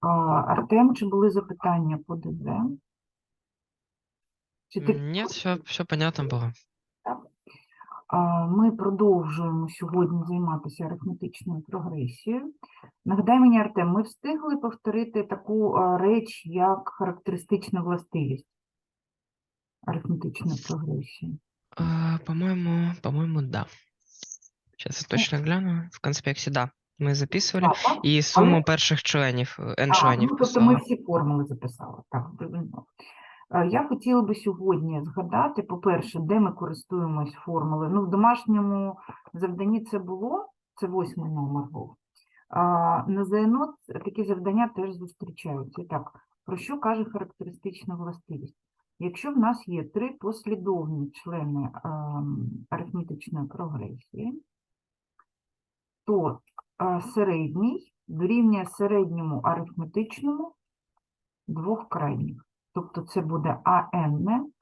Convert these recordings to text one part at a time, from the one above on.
Артем, чи були запитання по ДЗ? Чи ти Нет, все, все понятно было. Ми продовжуємо сьогодні займатися арифметичною прогресією. Нагадай мені, Артем, ми встигли повторити таку реч, як характеристична властивість арифметичної прогресії. По-моему, по-моему, да. Сейчас я точно гляну. В конспекте, да. Мы записывали. Так, так? І суму перших членів, е, N А, членів ну, тобто ми всі формули записали. Так. Е, Я хотіла би сьогодні згадати, по-перше, де ми користуємось формулою. Ну, в домашньому завданні це було, це восьмий номер був. На ЗНО такі завдання теж зустрічаються. І так, про що каже характеристична властивість? Якщо в нас є три послідовні члени ем, арифметичної прогресії, то середній дорівнює середньому арифметичному двох крайніх. Тобто це буде АН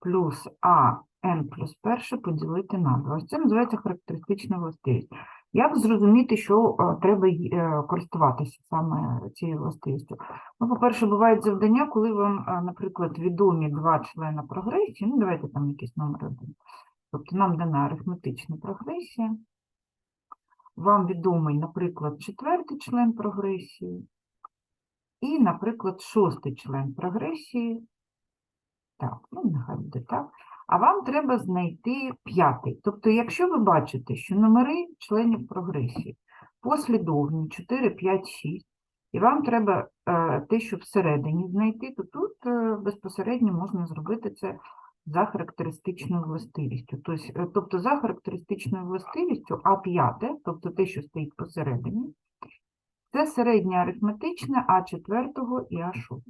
плюс АН плюс перше поділити на 2. Ось це називається характеристична властивість. Як зрозуміти, що е, треба е, користуватися саме цією властивістю? Ну, по-перше, бувають завдання, коли вам, е, наприклад, відомі два члена прогресії, ну, давайте там якийсь номер один. Тобто нам дана арифметична прогресія, вам відомий, наприклад, четвертий член прогресії і, наприклад, шостий член прогресії. Так, ну нехай буде так. А вам треба знайти п'ятий. Тобто, якщо ви бачите, що номери членів прогресії послідовні 4, 5, 6, і вам треба е, те, що всередині знайти, то тут е, безпосередньо можна зробити це за характеристичною властивістю. Тобто, е, тобто за характеристичною властивістю А5, тобто те, що стоїть посередині, це середнє арифметичне А4 і А6.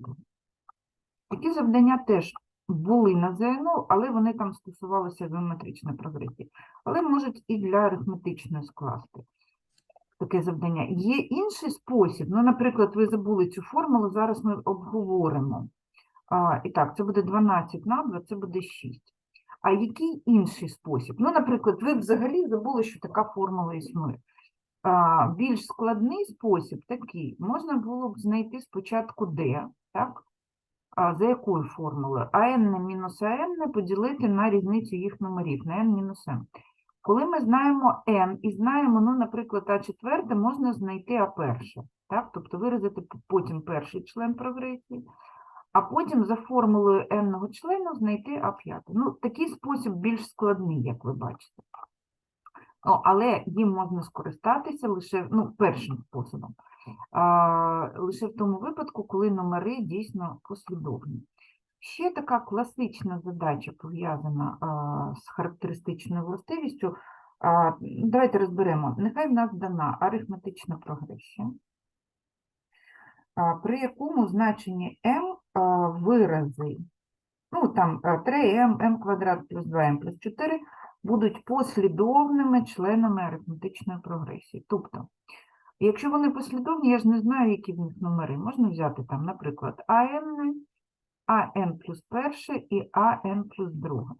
Такі завдання теж були на ЗНО, але вони там стосувалися геометричної прогресії. Але можуть і для арифметичної скласти таке завдання. Є інший спосіб, ну, наприклад, ви забули цю формулу, зараз ми обговоримо. А, і так, це буде 12 на 2, це буде 6. А який інший спосіб? Ну, наприклад, ви взагалі забули, що така формула існує. А, більш складний спосіб такий, можна було б знайти спочатку D, так? А, за якою формулою? АН мінус АН поділити на різницю їх номерів, на n мінус m. Коли ми знаємо n і знаємо, ну, наприклад, А4, можна знайти А1, так? Тобто виразити потім перший член прогресії, а потім за формулою n-ного члену знайти А5. Ну, такий спосіб більш складний, як ви бачите. О, але їм можна скористатися лише ну, першим способом, а, лише в тому випадку, коли номери дійсно послідовні. Ще така класична задача пов'язана з характеристичною властивістю. А, давайте розберемо. Нехай в нас дана арифметична прогресія, а, при якому значенні m вирази, ну там 3m, m квадрат плюс 2m плюс 4 будуть послідовними членами арифметичної прогресії. Тобто, якщо вони послідовні, я ж не знаю, які в них номери. Можна взяти там, наприклад, АН, АН плюс перше і АН плюс друге.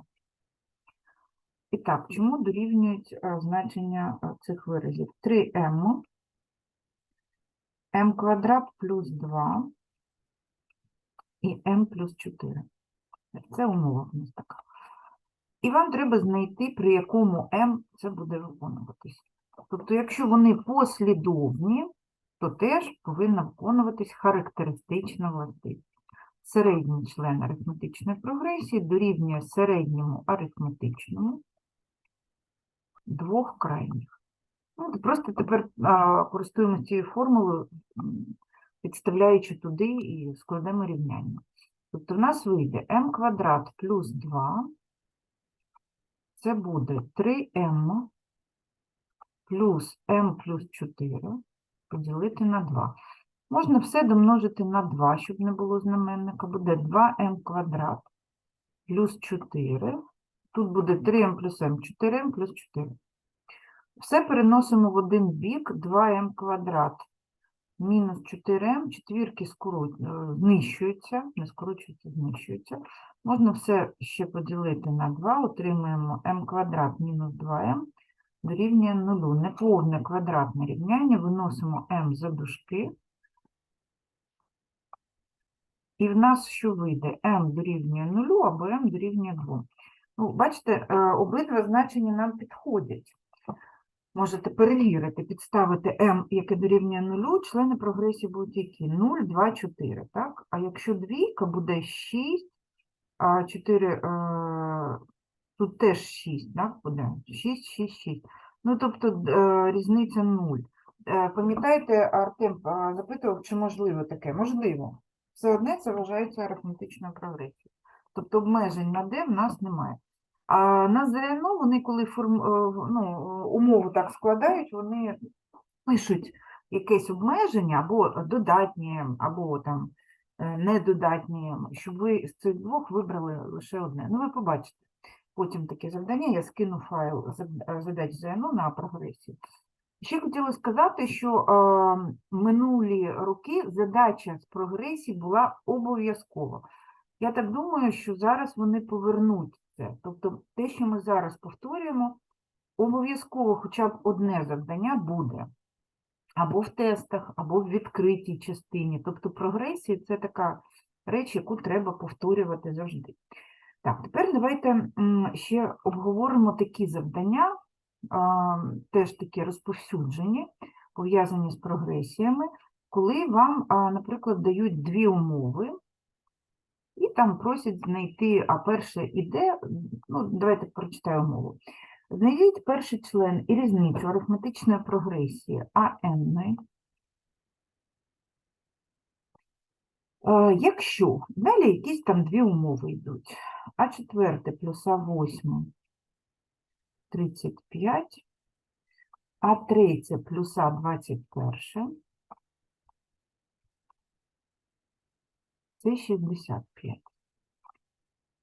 І так, чому дорівнюють е, значення е, цих виразів? 3m, m квадрат плюс 2 і m плюс 4. Це умова в нас така. І вам треба знайти, при якому m це буде виконуватись. Тобто, якщо вони послідовні, то теж повинна виконуватись характеристична властивість. Середній член арифметичної прогресії дорівнює середньому арифметичному двох крайніх. Ну, просто тепер а, користуємося цією формулою, підставляючи туди і складемо рівняння. Тобто в нас вийде m квадрат плюс 2, це буде 3m плюс m плюс 4 поділити на 2. Можна все домножити на 2, щоб не було знаменника. Буде 2m квадрат плюс 4. Тут буде 3m плюс m, 4m плюс 4. Все переносимо в один бік, 2m квадрат мінус 4m, четвірки е, знищуються, не скорочуються, знищуються. Можна все ще поділити на 2, отримуємо m квадрат мінус 2m дорівнює 0. Неповне квадратне рівняння, виносимо m за дужки, І в нас що вийде? m дорівнює 0 або m дорівнює 2. Ну, бачите, е, обидва значення нам підходять. Можете перевірити, підставити m, яке дорівнює 0, члени прогресії будуть які? 0, 2, 4, так? А якщо двійка буде 6, а 4, е, тут теж 6, так, буде? 6, 6, 6. Ну, тобто е, різниця 0. Е, Пам'ятаєте, Артем запитував, чи можливо таке? Можливо. Все одне це вважається арифметичною прогресією. Тобто обмежень на d в нас немає. А на ЗНО вони, коли форм, е, ну, умову так складають, вони пишуть якесь обмеження або додатні, або там е, недодатні, щоб ви з цих двох вибрали лише одне. Ну, ви побачите. Потім таке завдання, я скину файл задач ЗНО на прогресію. Ще хотіла сказати, що е, минулі роки задача з прогресії була обов'язкова. Я так думаю, що зараз вони повернуть це. Тобто те, що ми зараз повторюємо, обов'язково хоча б одне завдання буде. Або в тестах, або в відкритій частині. Тобто прогресія це така реч, яку треба повторювати завжди. Так, тепер давайте ще обговоримо такі завдання, теж такі розповсюджені, пов'язані з прогресіями, коли вам, наприклад, дають дві умови, і там просять знайти, а перше іде, ну, давайте прочитаю мову. Знайдіть перший член і різницю арифметичної прогресії АН, е, якщо далі якісь там дві умови йдуть, А4 плюс А8 35, А3 плюс А21 це 65.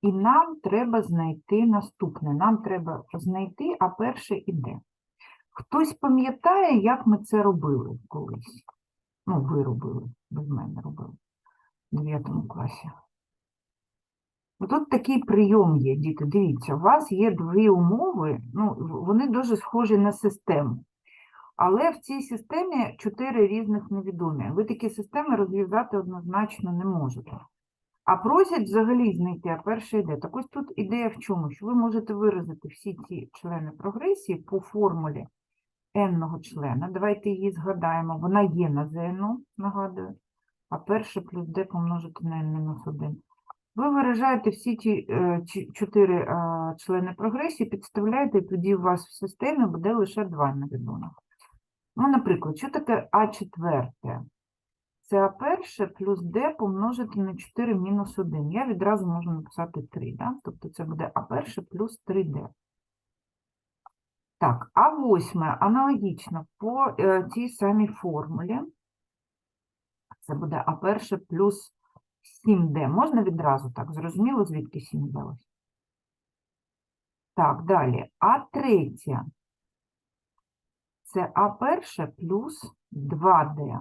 І нам треба знайти наступне. Нам треба знайти, а перше іде. Хтось пам'ятає, як ми це робили колись? Ну, ви робили, без мене робили в 9 класі. Тут такий прийом є, діти. Дивіться, у вас є дві умови, ну, вони дуже схожі на систему. Але в цій системі чотири різних невідомі. Ви такі системи розв'язати однозначно не можете. А просять взагалі знайти, а перше йде. Так ось тут ідея в чому? Що ви можете виразити всі ці члени прогресії по формулі n-ного члена. Давайте її згадаємо. Вона є на ЗНО, нагадую. А перше плюс d помножити на n-1. Ви виражаєте всі ті е, чотири е, члени прогресії, підставляєте, і тоді у вас в системі буде лише два невідомих. Ну, наприклад, що таке А4? Це А перше плюс d помножити на 4 мінус 1. Я відразу можу написати 3, да? тобто це буде А перше плюс 3d. Так, А восьме аналогічно по е, тій самій формулі. Це буде А перше плюс 7d. Можна відразу так? Зрозуміло, звідки 7 взялось? Так, далі. А третє. Це А перше плюс 2d.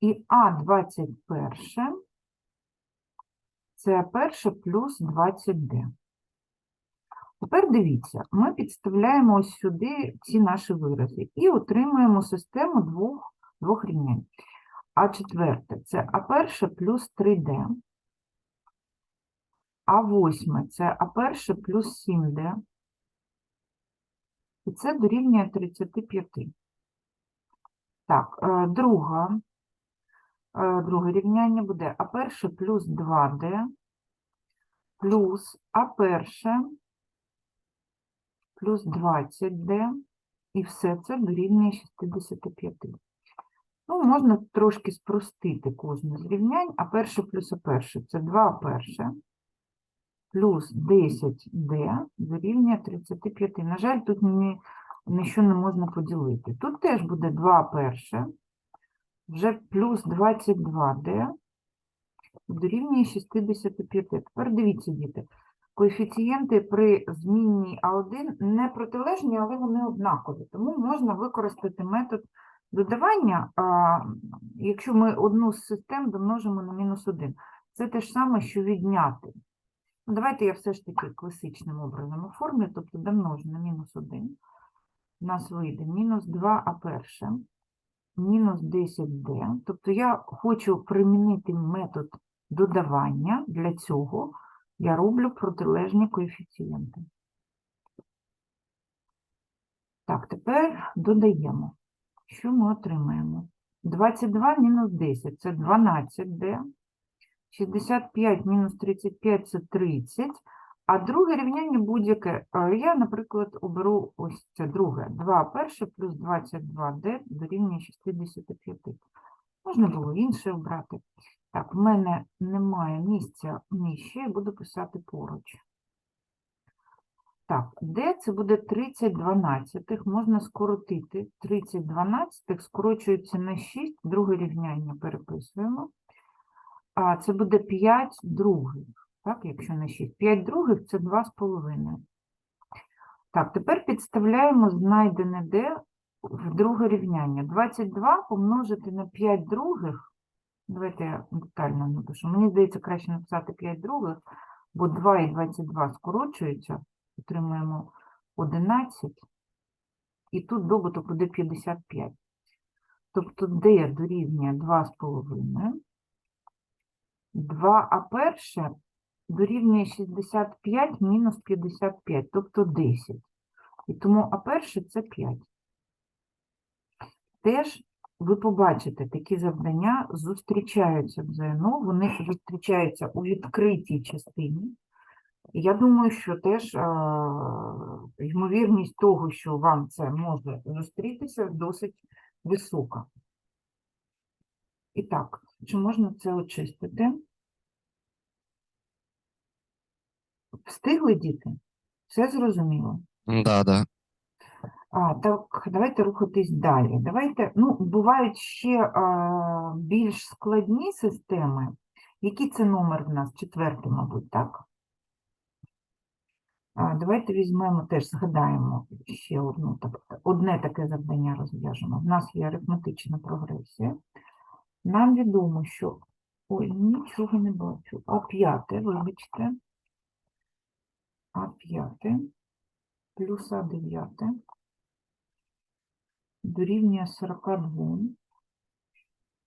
І А21 це перше плюс 20D. Тепер дивіться, ми підставляємо ось сюди ці наші вирази і отримуємо систему двох, двох рівнянь. А четверте це А перше плюс 3D. А восьме це А перше плюс 7D. І це дорівнює 35. Так, е, друга, е, друге рівняння буде А перше плюс 2D плюс А перше плюс 20D, і все це дорівнює 65. Ну, можна трошки спростити кожне з рівнянь. А перше плюс А перше це 2 перше плюс 10D дорівнює 35. На жаль, тут ні, нічого не можна поділити. Тут теж буде 2 перше, вже плюс 22D дорівнює 65. Тепер дивіться, діти. Коефіцієнти при змінній А1 не протилежні, але вони однакові. Тому можна використати метод додавання, а, якщо ми одну з систем домножимо на мінус 1. Це те ж саме, що відняти. Ну, давайте я все ж таки класичним образом оформлю, тобто домножу на мінус 1. У нас вийде мінус 2 а перше мінус 10d. Тобто я хочу примінити метод додавання. Для цього я роблю протилежні коефіцієнти. Так, тепер додаємо. Що ми отримаємо? 22 мінус 10 – це 12d. 65 мінус 35 – це 30. А друге рівняння будь-яке. е, Я, наприклад, оберу ось це друге. 2 перше плюс 22d дорівнює 65. Можна було інше обрати. Так, в мене немає місця нижче, буду писати поруч. Так, d це буде 30 дванадцятих, можна скоротити. 30 дванадцятих скорочується на 6, друге рівняння переписуємо. А це буде 5 других, так, якщо на 6. 5 других це 2,5. Так, тепер підставляємо знайдене d в друге рівняння. 22 помножити на 5 других. Давайте я детально напишу. Мені здається, краще написати 5 других, бо 2 і 22 скорочуються. Отримуємо 11. І тут добуток буде 55. Тобто d дорівнює 2,5. 2, а перше дорівнює 65 мінус 55, тобто 10. І тому а перше це 5. Теж ви побачите, такі завдання зустрічаються в ЗНО, вони зустрічаються у відкритій частині. Я думаю, що теж а, ймовірність того, що вам це може зустрітися, досить висока. І так, чи можна це очистити? Встигли діти? Все зрозуміло? Да, да. А, так, давайте рухатись далі. Давайте, ну, бувають ще а, більш складні системи. Який це номер в нас? Четвертий, мабуть, так? А, давайте візьмемо теж, згадаємо ще одну, так, одне таке завдання розв'яжемо. В нас є арифметична прогресія. Нам відомо, що. Ой, нічого не бачу. А п'яте, вибачте. А п'яте плюс А дев'яте дорівнює 42.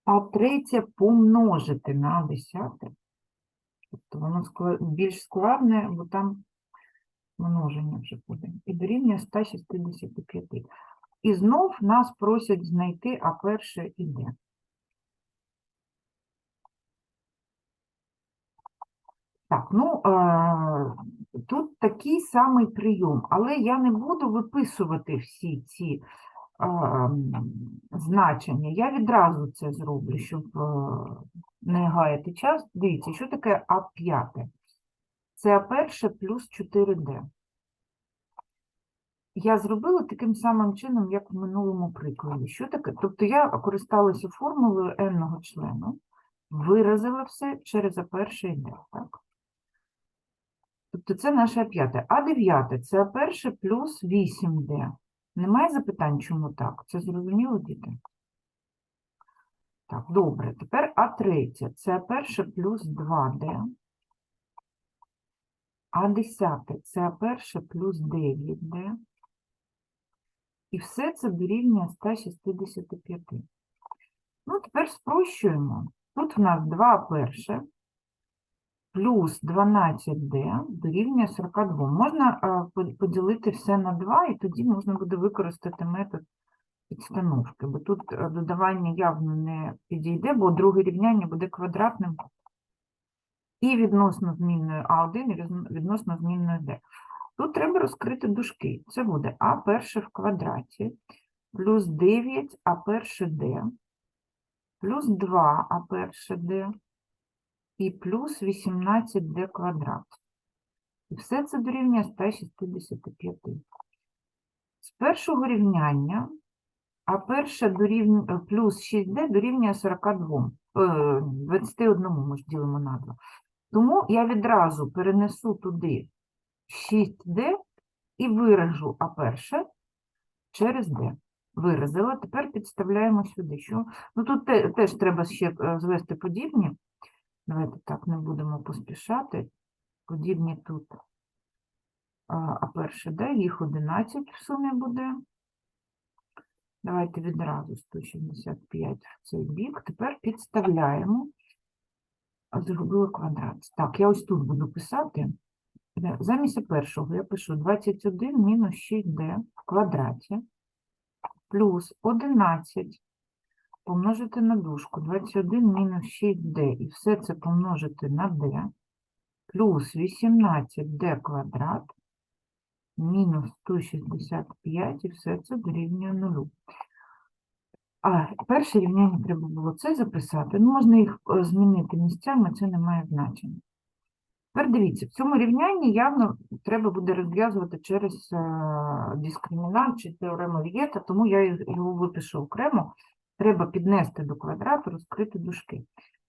А третє помножити на десяте. Тобто воно більш складне, бо там множення вже буде. І дорівнює 165. І знов нас просять знайти, а перше іде. Так, ну, тут такий самий прийом, але я не буду виписувати всі ці значення. Я відразу це зроблю, щоб не гаяти час. Дивіться, що таке А5? Це А1 плюс 4D. Я зробила таким самим чином, як в минулому прикладі. Що таке? Тобто я користалася формулою n-ного члену, виразила все через А1 і D, так? Тобто це наше А5. А9 це А1 плюс 8D. Немає запитань, чому так? Це зрозуміло, діти? Так, добре. Тепер А3 це А1 плюс 2D. А10 це А1 плюс 9D. І все це дорівнює 165. Ну, тепер спрощуємо. Тут в нас 2 перше плюс 12d дорівнює 42. Можна е, поділити все на 2, і тоді можна буде використати метод підстановки, бо тут е, додавання явно не підійде, бо друге рівняння буде квадратним і відносно змінною А1, і відносно змінною d. Тут треба розкрити дужки. Це буде А перше в квадраті плюс 9 А перше d плюс 2 А перше d і плюс 18d квадрат. І все це дорівнює 165. З першого рівняння А перше дорівнює плюс 6d дорівнює 42, е, 21 ми ж ділимо на 2. Тому я відразу перенесу туди 6d і виражу А перше через d. Виразила. Тепер підставляємо сюди. Що? Ну тут теж треба ще е, звести подібні. Давайте так, не будемо поспішати. Подібні тут. А, перше, де їх 11 в сумі буде. Давайте відразу 165 в цей бік. Тепер підставляємо. Зробили квадрат. Так, я ось тут буду писати. Замість першого я пишу 21 мінус 6d в квадраті плюс 11 помножити на дужку 21 мінус 6d і все це помножити на d плюс 18d квадрат мінус 165 і все це дорівнює нулю. А перше рівняння треба було це записати. Ну, можна їх е, змінити місцями, це не має значення. Тепер дивіться, в цьому рівнянні явно треба буде розв'язувати через е, дискримінант чи теорему Вієта, тому я його випишу окремо. Треба піднести до квадрату, розкрити дужки.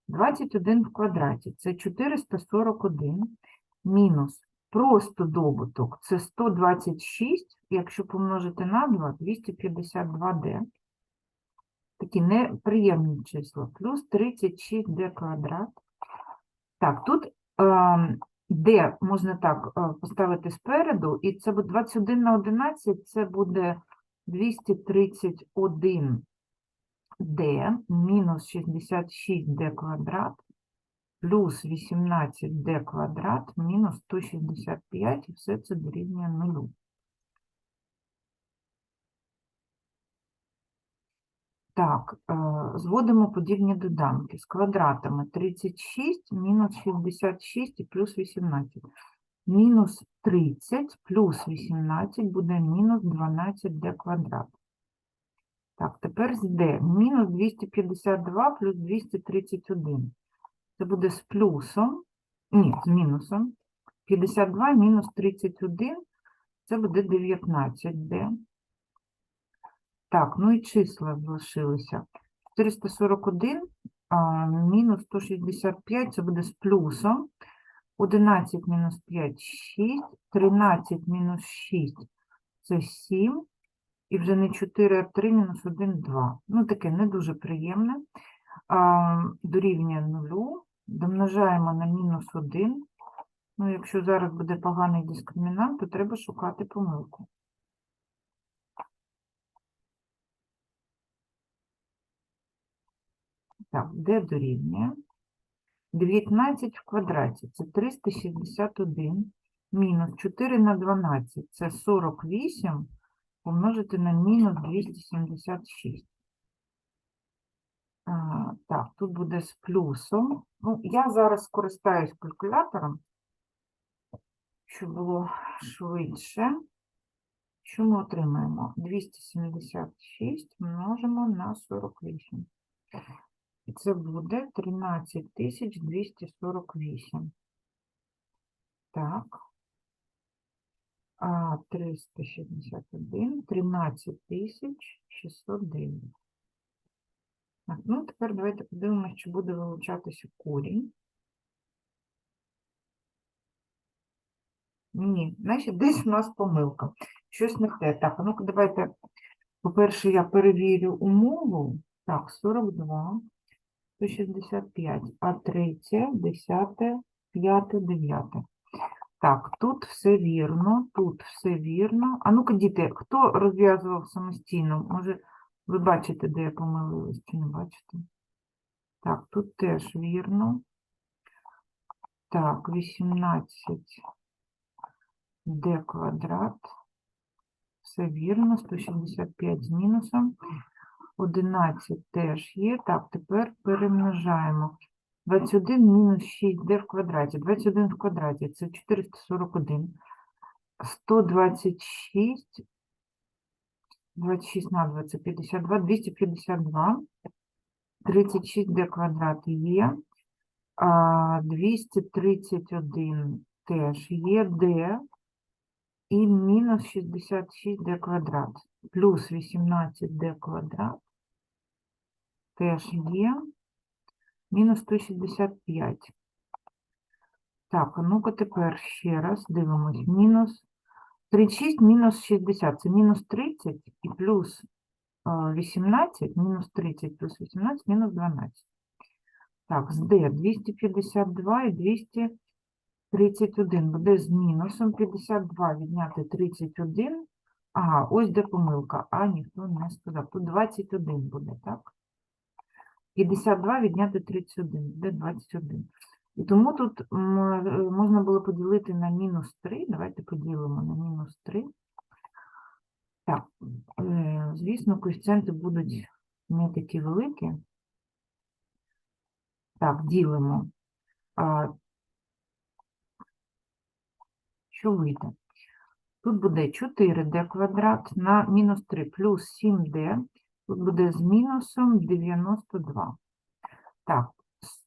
21 в квадраті – це 441 мінус просто добуток – це 126, якщо помножити на 2 – 252d. Такі неприємні числа. Плюс 36d квадрат. Так, тут ем, d можна так е, поставити спереду, і це буде 21 на 11, це буде 231d мінус 66d квадрат плюс 18d квадрат мінус 165, і все це дорівнює нулю. Так, е, зводимо подібні доданки з квадратами 36 мінус 66 і плюс 18. Мінус 30 плюс 18 буде мінус 12d квадрат. Так, тепер d. Мінус 252 плюс 231. Це буде з плюсом, ні, з мінусом. 52 мінус 31, це буде 19d. Так, ну і числа залишилися. 441 а, мінус 165, це буде з плюсом. 11 мінус 5 – 6, 13 мінус 6 – це 7, і вже не 4, а 3 мінус 1 – 2. Ну, таке не дуже приємне. Дорівнює нулю, домножаємо на мінус 1. Ну, якщо зараз буде поганий дискримінант, то треба шукати помилку. Так, де дорівнює? 19 в квадраті – це 361, мінус 4 на 12 – це 48, помножити на мінус 276. А, так, тут буде з плюсом. Ну, я зараз скористаюсь калькулятором, щоб було швидше. Що ми отримаємо? 276 множимо на 48. І це буде 13248. Так. А 361, 13609. Так, ну тепер давайте подивимося, чи буде вилучатися корінь. Ні, значить, десь у нас помилка. Щось не те. Так, ну-ка давайте, по-перше, я перевірю умову. Так, 42, 165, а третє, десяте, п'яте, дев'яте. Так, тут все вірно, тут все вірно. А ну-ка, діти, хто розв'язував самостійно? Може, ви бачите, де я помилилась, чи не бачите? Так, тут теж вірно. Так, 18 d квадрат. Все вірно, 165 з мінусом. 11 теж є. Так, тепер перемножаємо. 21 мінус 6d в квадраті. 21 в квадраті це 441. 126, 26 на 2 це 52, 252. 36d квадрат є. А, 231 теж є d і мінус 66d квадрат, плюс 18d квадрат теж є, мінус 165. Так, ну-ка тепер ще раз дивимось. Мінус 36 мінус 60, це мінус 30 і плюс е, 18, мінус 30 плюс 18, мінус 12. Так, з D 252 і 231 буде з мінусом 52 відняти 31, Ага, ось де помилка. А, ніхто не сказав. Тут 21 буде, так? 52 відняти 31, буде 21. І тому тут можна було поділити на мінус 3. Давайте поділимо на мінус 3. Так, е, звісно, коефіцієнти будуть не такі великі. Так, ділимо. Що вийде? Тут буде 4d квадрат на мінус 3 плюс 7d. Тут буде з мінусом 92. Так,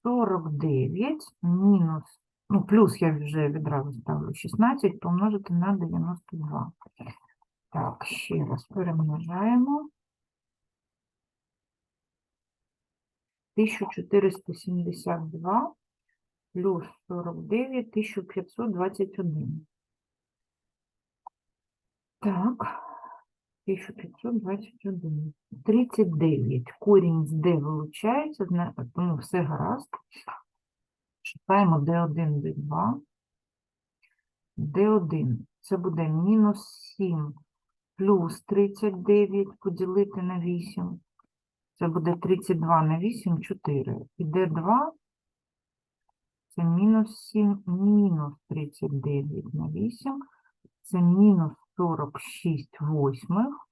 49 мінус, ну, плюс я вже відразу ставлю 16 помножити на 92. Так, ще раз перемножаємо. 1472 плюс 49, 1521. Так, 1521. 39. Корінь з D вилучається, тому все гаразд. Шукаємо D1, D2. D1 це буде мінус 7 плюс 39 поділити на 8. Це буде 32 на 8, 4. І D2 це мінус 7, мінус 39 на 8. Це мінус 46 восьмих.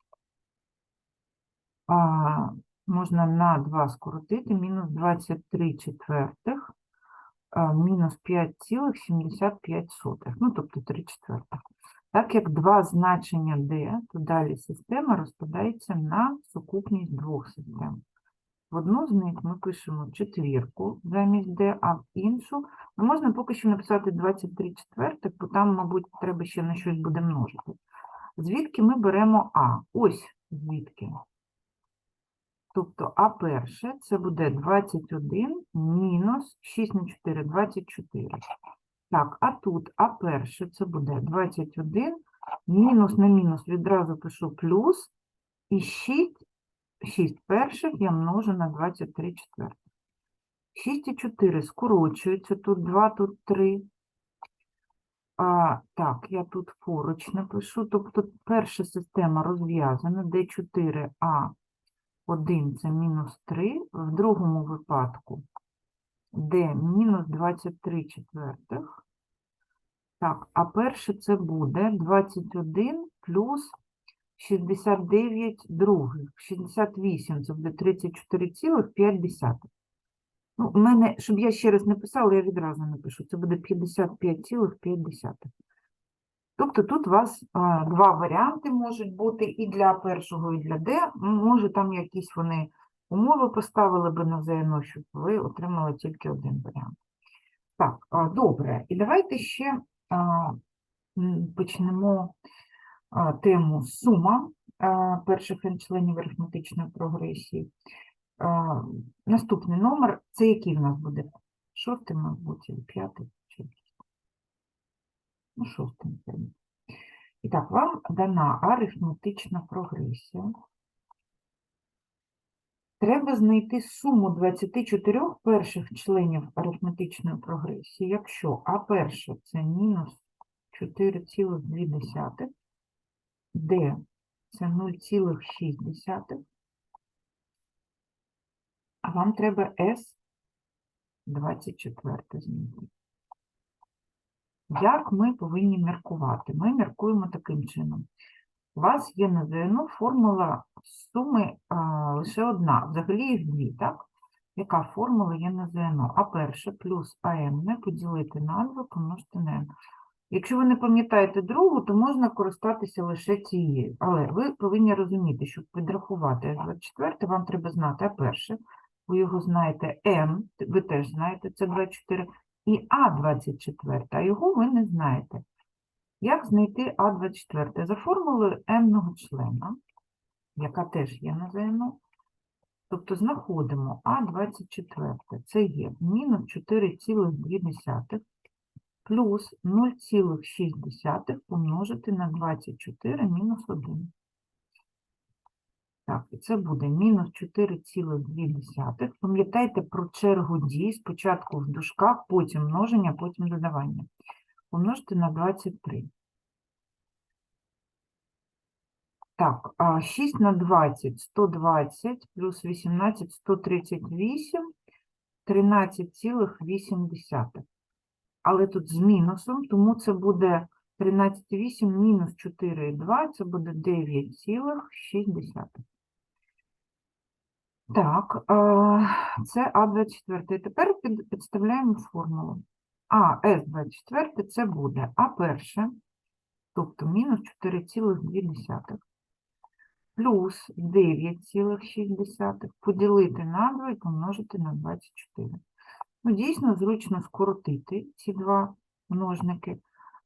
А, можна на 2 скоротити, мінус 23 четвертих, мінус 5,75. Ну, тобто 3 четвертих. Так як два значення d, то далі система розпадається на сукупність двох систем. В одну з них ми пишемо четвірку замість d, а в іншу ну, можна поки що написати 23 четвертих, бо там, мабуть, треба ще на щось буде множити. Звідки ми беремо А? Ось звідки. Тобто А перше це буде 21 мінус 6 на 4, 24. Так, а тут А перше це буде 21, мінус на мінус відразу пишу плюс, і 6, 6 перших я множу на 23 четвертих. 6 і 4 скорочуються, тут 2, тут 3. А, так, я тут поруч напишу. Тобто перша система розв'язана, D4, А1 це мінус 3, в другому випадку D мінус 23 четвертих. Так, а перше це буде 21 плюс 69 других. 68 це буде 34,5. Ну, у мене, щоб я ще раз не писала, я відразу напишу. Це буде 55,5. Тобто тут у вас а, два варіанти можуть бути і для першого, і для Д. Може, там якісь вони умови поставили би на ЗНО, щоб ви отримали тільки один варіант. Так, а, добре. І давайте ще а, почнемо а, тему сума а, перших членів арифметичної прогресії. Наступний номер, це який в нас буде? Шостий, мабуть, чи п'ятий? Чи... Ну, шостий, напевно. І так, вам дана арифметична прогресія. Треба знайти суму 24 перших членів арифметичної прогресії, якщо А перше це мінус 4,2, Д це 0,6, а вам треба С 24 знайти. Як ми повинні міркувати? Ми міркуємо таким чином. У вас є на ЗНО формула суми а, лише одна, взагалі їх дві, так? Яка формула є на ЗНО? А перше плюс АМ не поділити на 2 помножити на М. Якщо ви не пам'ятаєте другу, то можна користатися лише цією. Але ви повинні розуміти, щоб підрахувати С24, вам треба знати А перше, ви його знаєте М, ви теж знаєте, це 24, і А24, а його ви не знаєте. Як знайти А24? За формулою m члена, яка теж є на ЗНО. Тобто знаходимо А24, це є мінус 4,2 плюс 0,6 помножити на 24 мінус 1. Так, і це буде мінус 4,2. Пам'ятайте про чергу дій, спочатку в дужках, потім множення, потім додавання. Помножити на 23. Так, 6 на 20 – 120, плюс 18 – 138, 13,8. Але тут з мінусом, тому це буде 13,8 мінус 4,2, це буде 9,6. Так, е, це А24. Тепер підставляємо формулу. А, С24 це буде А перше, тобто мінус 4,2 плюс 9,6 поділити на 2 і помножити на 24. Ну, дійсно, зручно скоротити ці два множники.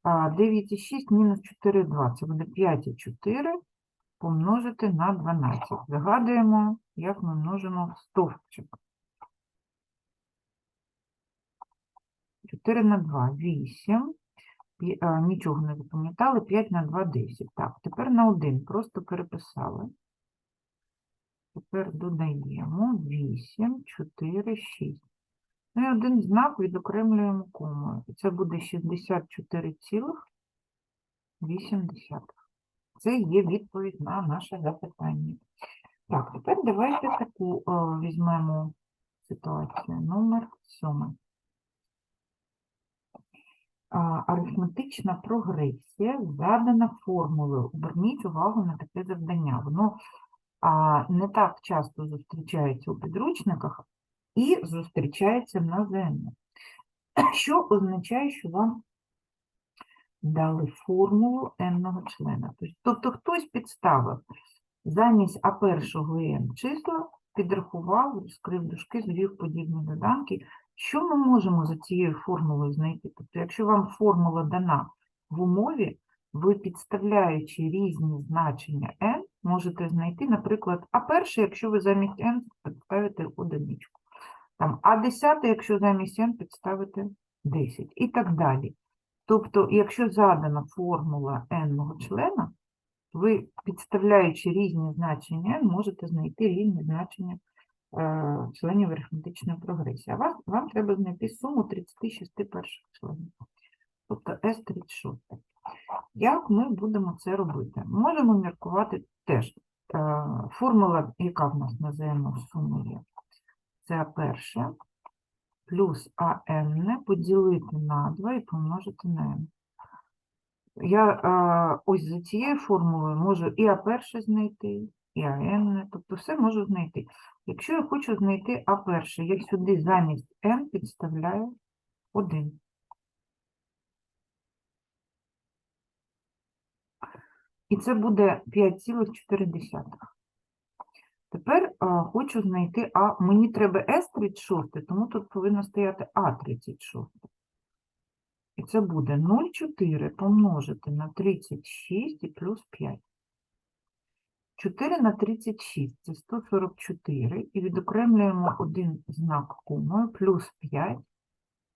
9,6 мінус 4,2 це буде 5,4 помножити на 12. Згадуємо, як ми множимо стовпчик. 4 на 2 – 8. Нічого не запам'ятали. 5 на 2 – 10. Так, тепер на 1 просто переписали. Тепер додаємо 8, 4, 6. Ну і один знак відокремлюємо комою. Це буде 64,8. Це є відповідь на наше запитання. Так, тепер давайте таку е, візьмемо ситуацію. Номер 7. А, Арифметична прогресія задана формулою. Зверніть увагу на таке завдання. Воно а, не так часто зустрічається у підручниках і зустрічається на ЗНО. Що означає, що вам дали формулу n члена. Тобто хтось підставив замість А1 і n числа, підрахував, розкрив дужки, звів подібні доданки. Що ми можемо за цією формулою знайти? Тобто, якщо вам формула дана в умові, ви підставляючи різні значення n, можете знайти, наприклад, А1, якщо ви замість n підставите одиничку. Там А10, якщо замість n підставите 10 і так далі. Тобто, якщо задана формула n члена, ви, підставляючи різні значення можете знайти різні значення е, членів арифметичної прогресії. А вас, вам треба знайти суму 36 перших членів, тобто S36. Як ми будемо це робити? Можемо міркувати теж. Е, формула, яка в нас називаємо суму є, це перше плюс АН поділити на 2 і помножити на n. Я ось за цією формулою можу і А1 знайти, і АН, тобто все можу знайти. Якщо я хочу знайти А1, я сюди замість n підставляю 1. І це буде 5,4. Тепер е, хочу знайти А. Мені треба С36, тому тут повинно стояти А36. І це буде 0,4 помножити на 36 і плюс 5. 4 на 36 це 144. І відокремлюємо один знак комою плюс 5.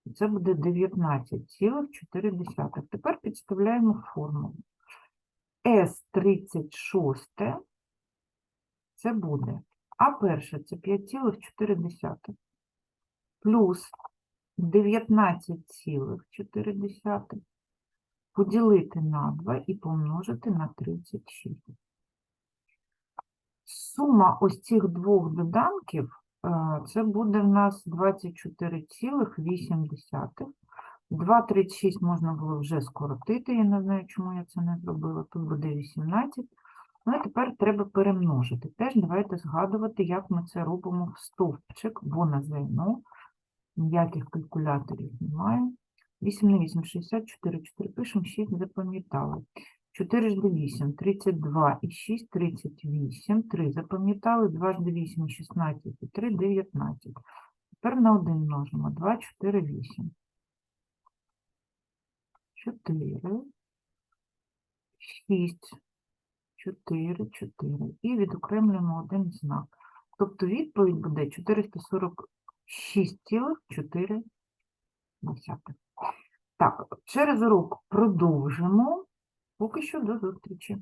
І це буде 19,4. Тепер підставляємо формулу. С36 це буде А перше це 5,4 плюс 19,4 поділити на 2 і помножити на 36. Сума ось цих двох доданків е, це буде в нас 24,8. 2,36 можна було вже скоротити, я не знаю, чому я це не зробила. Тут буде 18. Ну і тепер треба перемножити. Теж давайте згадувати, як ми це робимо в стовпчик, бо на ЗНО ніяких калькуляторів немає. 8 на 8, 64, 4 пишемо, 6 запам'ятали. 4 ж 8, 32 і 6, 38, 3 запам'ятали, 2 ж 8, 16 і 3, 19. Тепер на 1 множимо, 2, 4, 8. 4, 6, 4, 4. І відокремлюємо один знак. Тобто відповідь буде 446,4. Так, через урок продовжимо. Поки що до зустрічі.